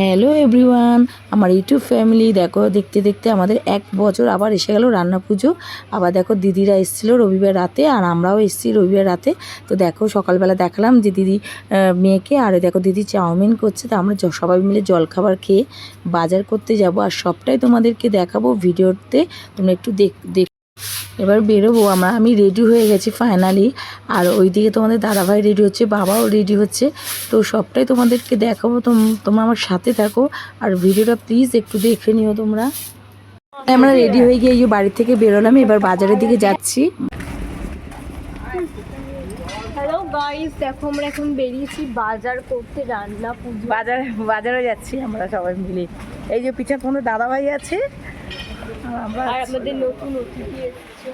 Hello everyone আমার YouTube family দেখো, দেখতে দেখতে আমাদের এক বছর আবার এসে গেল রান্না পুজো। আবার দেখো, দিদিরা এসেছিল রবিবার রাতে আর আমরাও এসেছি রবিবার রাতে। তো দেখো, সকালবেলা দেখালাম যে দিদি মেয়েকে আর দেখো, দিদি চাউমিন করছে। তো আমরা সবাই মিলে জলখাবার খেয়ে বাজার করতে যাব। আর সবটাই তোমাদেরকে দেখাবো ভিডিওতে। তোমরা একটু দেখ এবার বেরোবো আমরা আমি রেডি হয়ে গেছি ফাইনালি আর ওইদিকে তোমাদের দাদাভাই রেডি হচ্ছে বাবাও রেডি হচ্ছে। তো সবটাই তোমাদেরকে দেখাবো তোম- তোমরা আমার সাথে থাকো। আর ভিডিওটা প্লিজ একটু দেখে নিও তোমরা। আমরা রেডি হয়ে গিয়ে এই যে বাড়ি থেকে বেরোলাম এবার বাজারের দিকে যাচ্ছি। হ্যালো গাইস দেখো আমরা এখন বেরিয়েছি বাজার করতে রান্না পুজো। বাজারে বাজারে যাচ্ছি আমরা সবাই মিলে। এই যে পিছা কোনো দাদাভাই আছে আমরা আর আমাদের নতুন অতিথি এসেছে।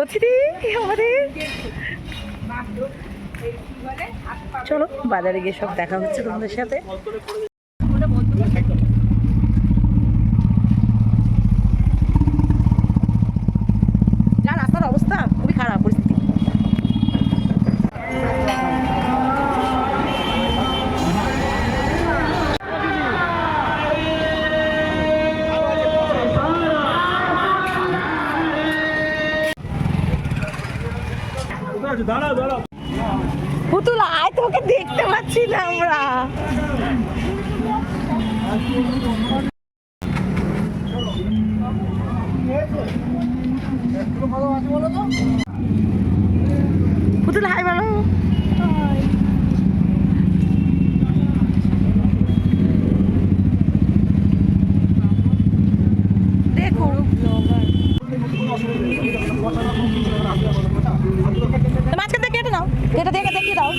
অতিথি আমাদের? চলো বাজারে গিয়ে সব দেখা হচ্ছে তোমাদের সাথে। পাচ্ছি আমরা। পুতুল হাই বলো দেখো মাঝখান থেকে কেটে দাও কেটে দেখে দেখিয়ে দাও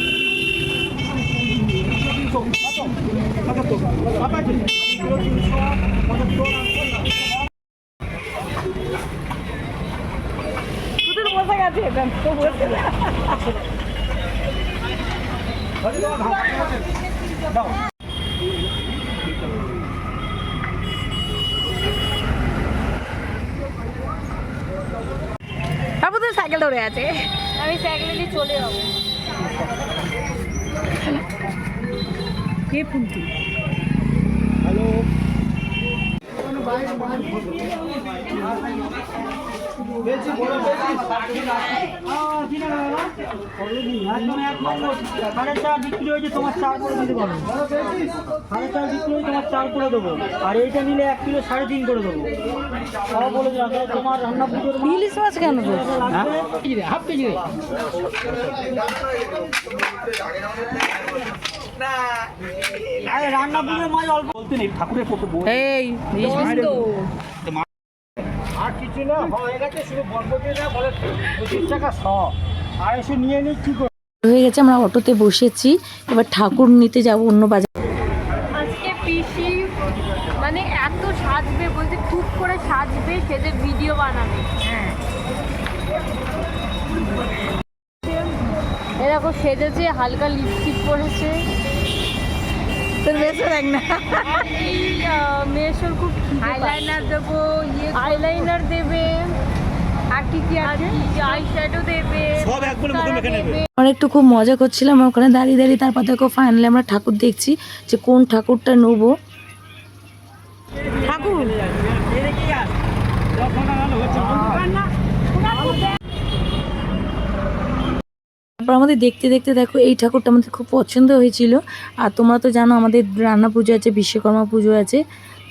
পুতুল সাইকেল ধরে আছে? আমি সাইকেলে নিয়ে চলে যাব। কে সাড়ে চার বিক্রি হয়েছে তোমার চার করে দিতে পারো। সাড়ে চার বিক্রি হয়েছে তোমার চার করে দেবো। আর এইটা নিলে এক কিলো সাড়ে তিন করে দেবো। বলে তোমার রান্না পুজোর ইলিশ মাছ কেন হাফ কেজি রে আরে রান্না মাছ অল্প বলতে নেই ঠাকুরের কত এই আর কিছু না হয়ে গেছে শুধু বরবটি বলে পঁচিশ টাকা শ। আর নিয়ে নিই কি করে? হয়ে গেছে আমরা অটোতে বসেছি এবার ঠাকুর নিতে যাব অন্য বাজার আজকে পিসি মানে এত সাজবে বলতে খুব করে সাজবে সেদের ভিডিও বানাবে। হ্যাঁ এরকম সেজেছে হালকা লিপস্টিক পরেছে। তোর মেশো দেখ না। মেয়েসোর খুব আইলাইনার দেবো ইয়ে আইলাইনার দেবে। আর কি কি আছে? আই শ্যাডো দেবে। সব একবারে মুখে মেখে নেবে। আমরা একটু খুব মজা করছিলাম ওখানে দাঁড়িয়ে দাঁড়িয়ে তারপর দেখো ফাইনালি আমরা ঠাকুর দেখছি যে কোন ঠাকুরটা নেব। ঠাকুর? তারপর আমাদের দেখতে দেখতে দেখো, এই ঠাকুরটা আমাদের খুব পছন্দ হয়েছিল। আর তোমরা তো জানো, আমাদের রান্না পুজো আছে, বিশ্বকর্মা পুজো আছে।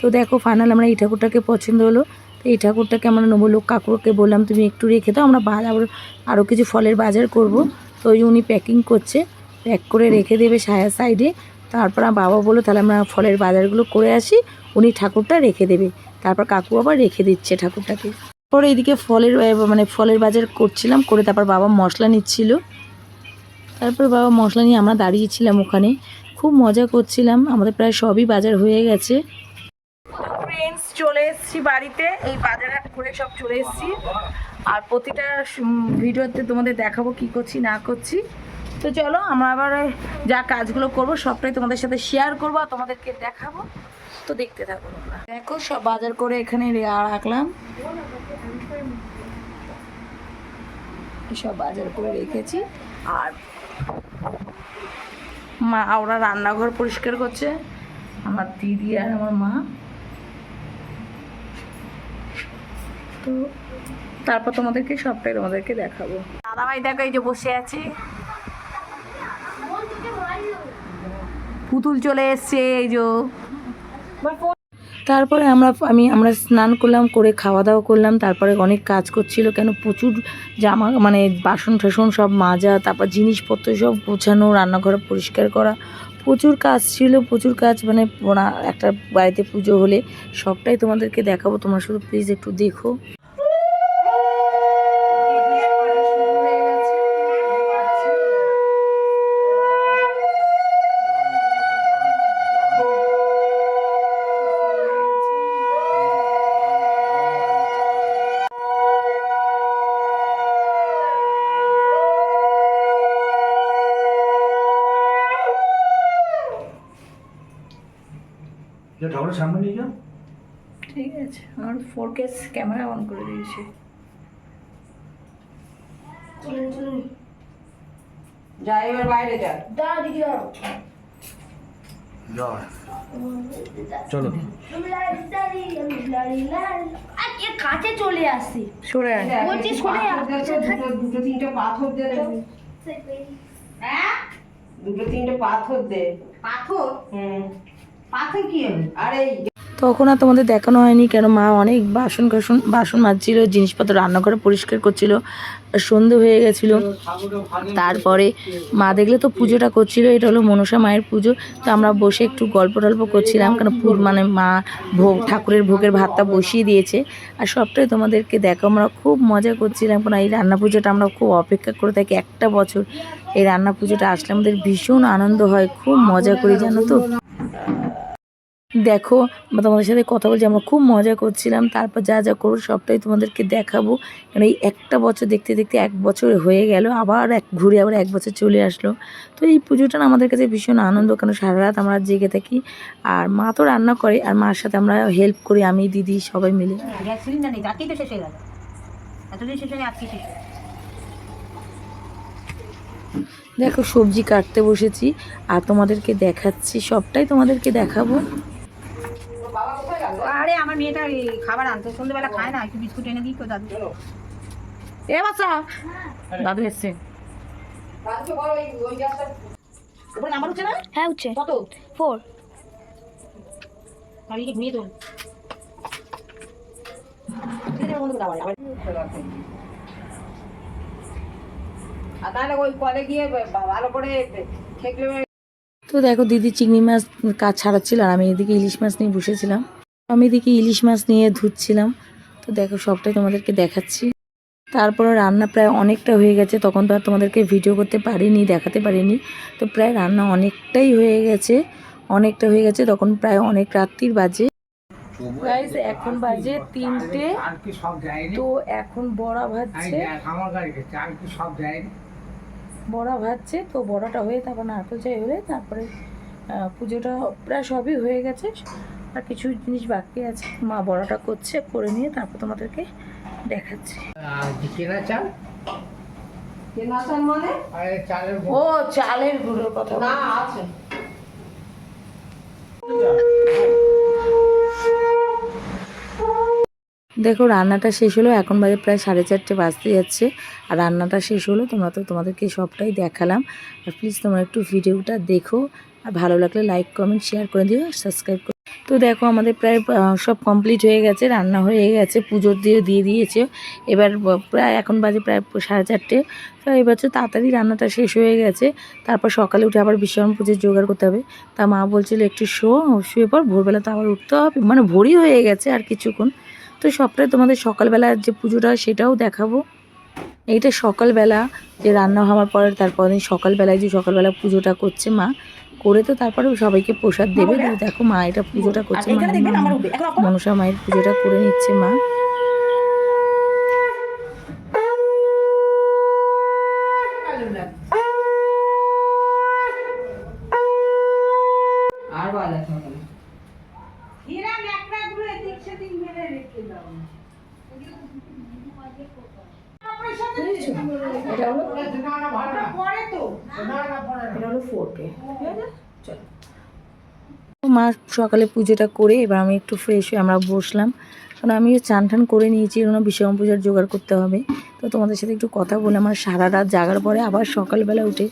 তো দেখো ফাইনাল আমরা এই ঠাকুরটাকে পছন্দ হলো। তো এই ঠাকুরটাকে আমরা নেব লোক কাকুরকে বললাম, তুমি একটু রেখে দাও, আমরা বাজার আরও কিছু ফলের বাজার করব। তো ওই উনি প্যাকিং করছে প্যাক করে রেখে দেবে সায়া সাইডে তারপর বাবা বলল, তাহলে আমরা ফলের বাজারগুলো করে আসি, উনি ঠাকুরটা রেখে দেবে। তারপর কাকু আবার রেখে দিচ্ছে ঠাকুরটাকে। পরে এদিকে ফলের মানে ফলের বাজার করছিলাম, করে তারপর বাবা মশলা নিচ্ছিল। তারপর বাবা মশলা নিয়ে আমরা দাঁড়িয়েছিলাম ওখানে। খুব মজা করছিলাম। আমাদের প্রায় সবই বাজার হয়ে গেছে। ফ্রেন্ডস চলে এসেছি বাড়িতে। এই বাজার হাট করে সব চলে এসেছি। আর প্রতিটা ভিডিওতে তোমাদের দেখাবো কি করছি, না করছি। তো চলো, আমরা আবার যা কাজগুলো করব, সবটাই তোমাদের সাথে শেয়ার করব আর তোমাদেরকে দেখাবো। তো দেখতে থাকো দেখো, সব বাজার করে এখানে রাখলাম। সব বাজার করে রেখেছি। আর মা, ওরা রান্নাঘর পরিষ্কার করছে। আমার দিদি আর আমার মা। তো তারপর তোমাদেরকে, সবটাই তোমাদেরকে দেখাবো। দাদাভাই, দেখো এই যে বসে আছি। পুতুল চলে এসছে, এই যে। তারপরে আমরা, আমি, আমরা স্নান করলাম, করে খাওয়া দাওয়া করলাম, তারপরে অনেক কাজ করছিল, কেন প্রচুর জামা মানে বাসন টাসন সব মাজা, তারপর জিনিসপত্র সব গোছানো, রান্নাঘর পরিষ্কার করা, প্রচুর কাজ ছিল, প্রচুর কাজ মানে একটা বাড়িতে পুজো হলে সবটাই তোমাদেরকে দেখাবো, তোমরা শুধু প্লিজ একটু দেখো। যে ঠাকুরের সামনে নিয়ে যাও। ঠিক আছে আমার ফোর কেস ক্যামেরা অন করে দিয়েছি। যা এবার বাইরে যা। জয় চলো। কাছে চলে আসি। সরে বলছি সরে দুটো দুটো তিনটে পাথর দে তো। দুটো তিনটে পাথর দে। পাথর? হুম। তখন আর তোমাদের দেখানো হয়নি কেন? মা অনেক বাসন কাসন বাসন মাজছিল, জিনিসপত্র রান্নাঘরে পরিষ্কার করছিল, সন্ধে হয়ে গেছিল। তারপরে মা দেখলে তো পুজোটা করছিল, এটা হলো মনসা মায়ের পুজো। তো আমরা বসে একটু গল্প টল্প করছিলাম পু- মানে মা ভোগ ঠাকুরের ভোগের ভাতটা বসিয়ে দিয়েছে। আর সবটাই তোমাদেরকে দেখো, আমরা খুব মজা করছিলাম। কারণ এই রান্না পুজোটা আমরা খুব অপেক্ষা করে থাকি একটা বছর। এই রান্না পুজোটা আসলে আমাদের ভীষণ আনন্দ হয়, খুব মজা করি, জানো তো? দেখো তোমাদের সাথে কথা বলছি, আমরা খুব মজা করছিলাম। তারপর যা যা করব সবটাই তোমাদেরকে দেখাবো। কারণ এই একটা বছর দেখতে দেখতে এক বছর হয়ে গেল, আবার এক ঘুরে আবার এক বছর চলে আসলো। তো এই পুজোটা আমাদের কাছে ভীষণ আনন্দ কারণ সারা রাত আমরা জেগে থাকি। আর মা তো রান্না করে, আর মার সাথে আমরা হেল্প করি, আমি, দিদি সবাই মিলে। দেখো, সবজি কাটতে বসেছি, আর তোমাদেরকে দেখাচ্ছি, সবটাই তোমাদেরকে দেখাবো। আরে আমার মেয়েটা খাবার আনতো সন্ধ্যেবেলা খায় না একটু বিস্কুট এনে দিই তো দাদু। এ বাচ্চা দাদু এসছে। উপরে নাম্বার হচ্ছে না? হ্যাঁ হচ্ছে কত? ফোর। আমি কি ঘুমিয়ে তোল আর তাহলে ওই কলে গিয়ে ভালো করে ঠেকলে তো দেখো দিদি চিংড়ি মাছ কাজ ছাড়াচ্ছিল আর আমি এদিকে ইলিশ মাছ নিয়ে বসেছিলাম। আমি এদিকে ইলিশ মাছ নিয়ে ধুচ্ছিলাম। তো দেখো, সবটাই তোমাদেরকে দেখাচ্ছি। তারপরে রান্না প্রায় অনেকটা হয়ে গেছে। তখন তো আর তোমাদেরকে ভিডিও করতে পারিনি, দেখাতে পারিনি। তো প্রায় রান্না অনেকটাই হয়ে গেছে, অনেকটা হয়ে গেছে। তখন প্রায় অনেক রাত্রির বাজে। এখন বাজে তিনটে। তো এখন বড়া ভাজছে। দেখ বড়া ভাজছে, তো বড়াটা হয়ে তারপর নারকেল চাই হয়ে তারপরে পুজোটা প্রায় সবই হয়ে গেছে। আর কিছু জিনিস বাকি আছে। মা বড়াটা করছে করে নিয়ে তারপর তোমাদেরকে দেখাচ্ছি। কেনা চাল? কেনা চাল মানে? ও চালের গুঁড়োর কথা না আছে। দেখো রান্নাটা শেষ হলো এখন বাজে প্রায় সাড়ে চারটে বাজতে যাচ্ছে। আর রান্নাটা শেষ হলো তোমরা তো তোমাদেরকে সবটাই দেখালাম। আর প্লিজ তোমরা একটু ভিডিওটা দেখো। আর ভালো লাগলে লাইক কমেন্ট শেয়ার করে দিও সাবস্ক্রাইব করে তো দেখো আমাদের প্রায় সব কমপ্লিট হয়ে গেছে, রান্না হয়ে গেছে পুজোর দিয়ে দিয়ে দিয়েছে। এবার প্রায় এখন বাজে প্রায় সাড়ে চারটে। তো এবার তো তাড়াতাড়ি রান্নাটা শেষ হয়ে গেছে। তারপর সকালে উঠে আবার বিশ্বকর্মা পুজোর জোগাড় করতে হবে। তা মা বলছিল, একটু শো, শুয়ে পর ভোরবেলা তো আবার উঠতে হবে। মানে ভোরই হয়ে গেছে আর কিছুক্ষণ। তো সবটাই তোমাদের সকালবেলা যে পুজোটা সেটাও দেখাবো। এইটা সকালবেলা যে রান্না হওয়ার পরে, তারপর সকালবেলায় যে সকালবেলা পুজোটা করছে মা করে তো তারপরে সবাইকে প্রসাদ দেবে। দেখো মা এটা পুজোটা করছে মনসা মায়ের পুজোটা করে নিচ্ছে মা আর ভালো আছে ওখানে এটা হলো এটা হলো ফোর কে মা সকালে পুজোটা করে এবার আমি একটু ফ্রেশ হয়ে আমরা বসলাম। কারণ আমি চান টান করে নিয়েছি জন্য বিশ্বকর্মা পূজার জোগাড় করতে হবে। তো তোমাদের সাথে একটু কথা বলে আমার সারা রাত জাগার পরে আবার সকালবেলা উঠে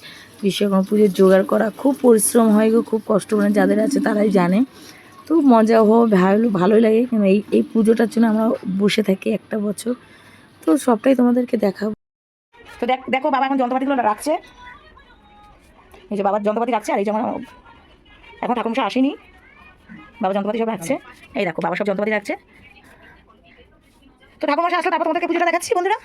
বিশ্বকর্মা পুজোর জোগাড় করা। খুব পরিশ্রম হয় গো খুব কষ্ট মানে যাদের আছে তারাই জানে। তো মজা হো ভালো ভালোই লাগে। কিন্তু এই এই পুজোটার জন্য আমরা বসে থাকি একটা বছর। তো সবটাই তোমাদেরকে দেখাবো। তো দেখ দেখো বাবা এখন যন্ত্রপাতিগুলো রাখছে। এই যে বাবার যন্ত্রপাতি রাখছে, আর এই যে আমার, এখন ঠাকুরমশা আসেনি। বাবা যন্ত্রপাতি সব রাখছে। এই দেখো, বাবা সব যন্ত্রপাতি রাখছে। তো ঠাকুরমশা আসলে, তারপর তোমাদেরকে পুজোটা দেখাচ্ছি, বন্ধুরা।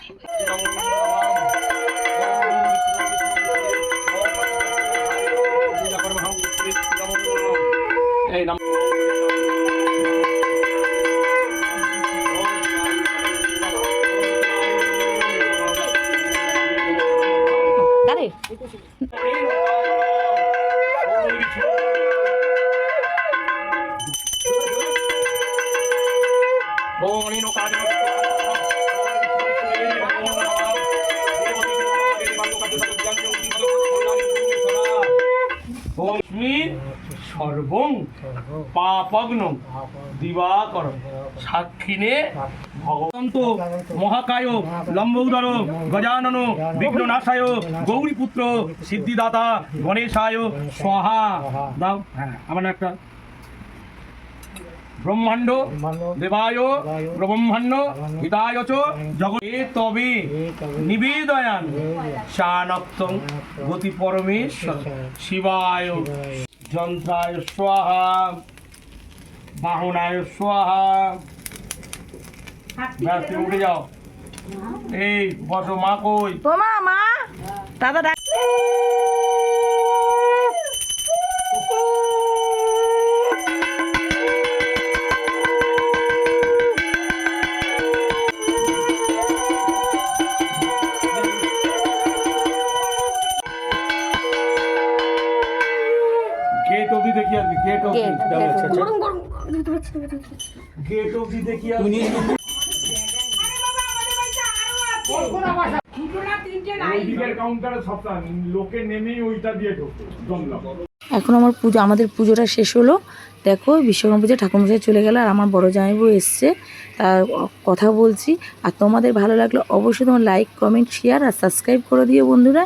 সর্বং পাপগ্ন দিবাকর। সাক্ষিনে ভগবন্ত মহাকায় লম্বোদর গজানন বিঘ্ননাশায় গৌরীপুত্র সিদ্ধিদাতা গণেশায় স্বাহা। দাও হ্যাঁ আমার একটা ব্রহ্মাণ্ড দেবায় ব্রহ্মাণ্ড হিতায় চ জগৎ এ তবে নিবেদয়ান শানক্তং গতি পরমেশ্বর শিবায়। যন্ত্রায় স্বাহা বাহনায় স্বাহা। ব্যাস তুমি উঠে যাও। এই বসো মা কই? ও মা মা। দাদা ডাক গেট অবধি দেখি আর ওইদিকের কাউন্টারে সবটা লোকে নেমেই ওইটা দিয়ে ঢোকে জমলাম। এখন আমার পুজো আমাদের পুজোটা শেষ হলো। দেখো বিশ্বকর্মা পুজো ঠাকুরমশাই চলে গেল আর আমার বড় জামাইবু এসছে। তার কথা বলছি। আর তোমাদের ভালো লাগল অবশ্যই তোমার লাইক কমেন্ট শেয়ার আর সাবস্ক্রাইব করে দিও বন্ধুরা।